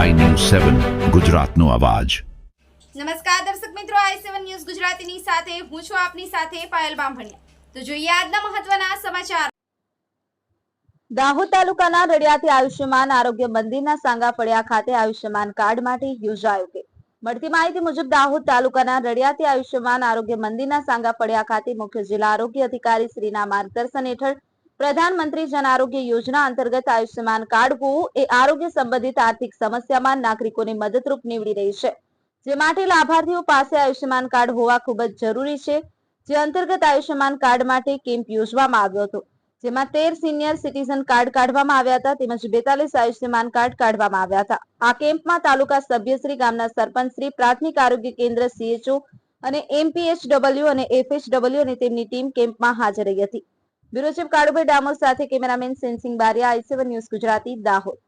સેવન ગુજરાતનો અવાજ. નમસ્કાર દર્શક મિત્રો આઈ સેવન ન્યૂઝ ગુજરાતીની સાથે હું છું આપની સાથે પાયલ બામભણિયા. તો જોઈએ આજના મહત્વના સમાચાર. દાહોદ તાલુકાના રડિયાથી આયુષ્યમાન આરોગ્ય મંદિરના સાંગા ફળિયા ખાતે આયુષ્યમાન કાર્ડ માટે યોજાયો કે. મળતી માહિતી મુજબ દાહોદ તાલુકાના રડિયાથી આયુષ્યમાન આરોગ્ય મંદિરના સાંગા ફળિયા ખાતે મુખ્ય જિલ્લા આરોગ્ય અધિકારી શ્રીના માર્ગદર્શન હેઠળ પ્રધાનમંત્રી જન આરોગ્ય યોજના અંતર્ગત આયુષ્યમાન કાઢવું એ આરોગ્ય સંબંધિત આર્થિક સમસ્યામાં નાગરિકોને મદદરૂપ નીવડી રહી છે. જે માટે લાભાર્થીઓ પાસે આયુષ્યમાન કાર્ડ હોવા ખૂબ જ જરૂરી છે. જે અંતર્ગત આયુષ્યમાન કાર્ડ માટે કેમ્પ યોજવામાં આવ્યો હતો. જેમાં તેર સિનિયર સિટીઝન કાર્ડ કાઢવામાં આવ્યા હતા. તેમજ બેતાલીસ આયુષ્યમાન કાર્ડ કાઢવામાં આવ્યા હતા. આ કેમ્પમાં તાલુકા સભ્યશ્રી ગામના સરપંચશ્રી પ્રાથમિક આરોગ્ય કેન્દ્ર સીએચઓ અને એમપીએચડબલ્યુ અને એફએચડબલ્યુ અને તેમની ટીમ કેમ્પમાં હાજર રહી હતી. બ્યુરો ચીફ કાળુભાઈ ડામોર સાથે cameraman Sensing Bariya I news Gujarati Dahod.